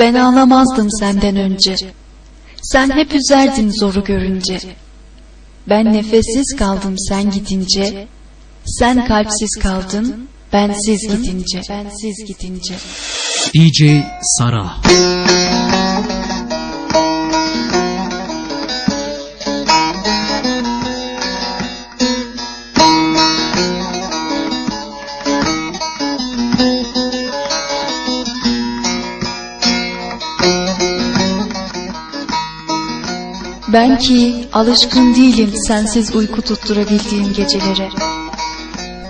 Ben ağlamazdım senden önce. Sen hep üzerdin zoru görünce. Ben nefessiz kaldım sen gidince. Sen kalpsiz kaldın bensiz gidince. Bensiz gidince. DJ Sara Ben ki alışkın değilim sensiz uyku tutturabildiğim gecelere.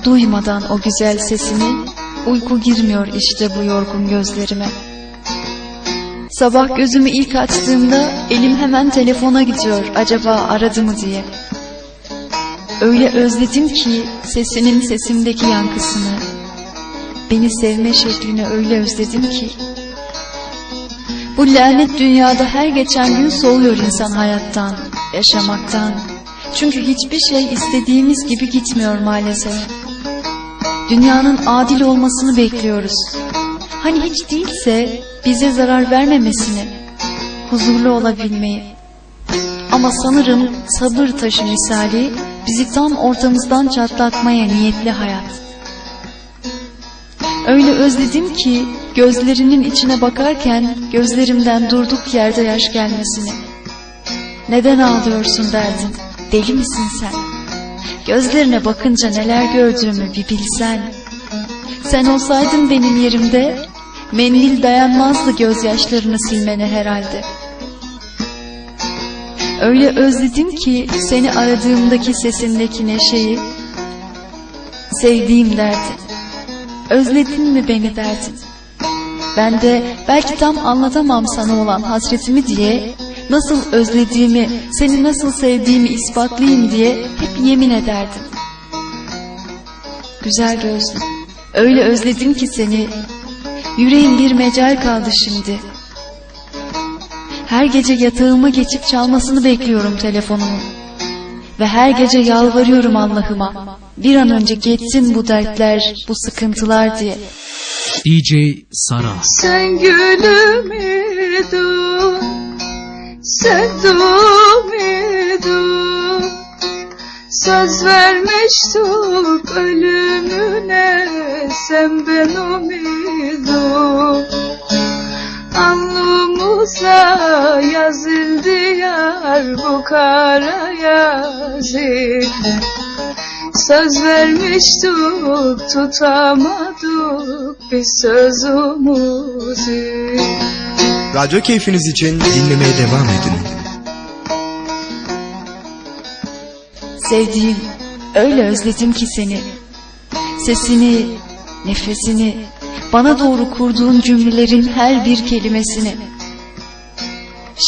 Duymadan o güzel sesini uyku girmiyor işte bu yorgun gözlerime. Sabah gözümü ilk açtığımda elim hemen telefona gidiyor acaba aradı mı diye. Öyle özledim ki sesinin sesimdeki yankısını. Beni sevme şeklini öyle özledim ki. Bu lanet dünyada her geçen gün soğuyor insan hayattan, yaşamaktan. Çünkü hiçbir şey istediğimiz gibi gitmiyor maalesef. Dünyanın adil olmasını bekliyoruz. Hani hiç değilse bize zarar vermemesini, huzurlu olabilmeyi. Ama sanırım sabır taşı misali bizi tam ortamızdan çatlatmaya niyetli hayat. Öyle özledim ki gözlerinin içine bakarken gözlerimden durduk yerde yaş gelmesini. Neden ağlıyorsun derdim. Deli misin sen? Gözlerine bakınca neler gördüğümü bir bilsen. Sen olsaydın benim yerimde mendil dayanmazdı gözyaşlarını silmene herhalde. Öyle özledim ki seni aradığımdaki sesindeki neşeyi sevdiğim derdi. Özledin mi beni derdin. Ben de belki tam anlatamam sana olan hasretimi diye nasıl özlediğimi, seni nasıl sevdiğimi ispatlayayım diye hep yemin ederdim. Güzel gözlüm, öyle özledim ki seni, yüreğim bir mecal kaldı şimdi. Her gece yatağıma geçip çalmasını bekliyorum telefonumun. Ve her gece yalvarıyorum Allah'ıma. Bir an önce geçsin bu dertler, bu sıkıntılar diye. DJ Sara Sen gülümüydün, sen dumidun. Söz vermiştik ölümüne, sen ben umidum. Yazı. Söz vermiştik tutamadık biz sözümüzü. Radyo keyfiniz için dinlemeye devam edin. Sevdiğim, öyle özledim ki seni. Sesini, nefesini, bana doğru kurduğun cümlelerin her bir kelimesini.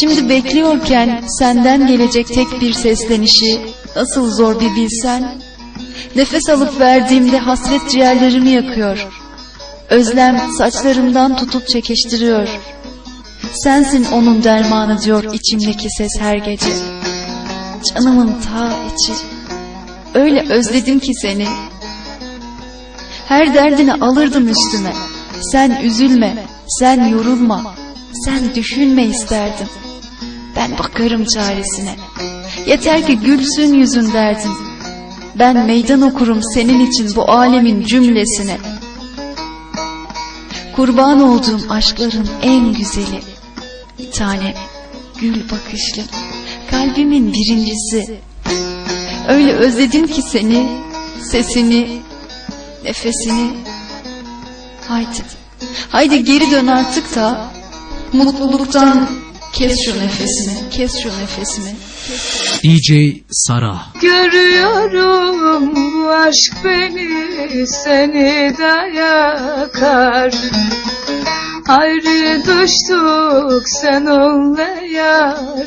Şimdi bekliyorken senden gelecek tek bir seslenişi nasıl zor bir bilsen. Nefes alıp verdiğimde hasret ciğerlerimi yakıyor. Özlem saçlarımdan tutup çekiştiriyor. Sensin onun dermanı diyor içimdeki ses her gece. Canımın ta içi. Öyle özledim ki seni. Her derdini alırdım üstüme. Sen üzülme, sen yorulma, sen düşünme isterdim. Ben bakarım çaresine. Yeter ki gülsün yüzün derdim. Ben meydan okurum senin için bu alemin cümlesine. Kurban olduğum aşkların en güzeli. Bir tane gül bakışlı, kalbimin birincisi. Öyle özledim ki seni, sesini, nefesini. Haydi, haydi geri dön artık da mutluluktan kes şu nefesini, kes şu nefesini. DJ Sara. Görüyorum bu aşk beni seni de yakar Ayrı düştük sen ol ne yar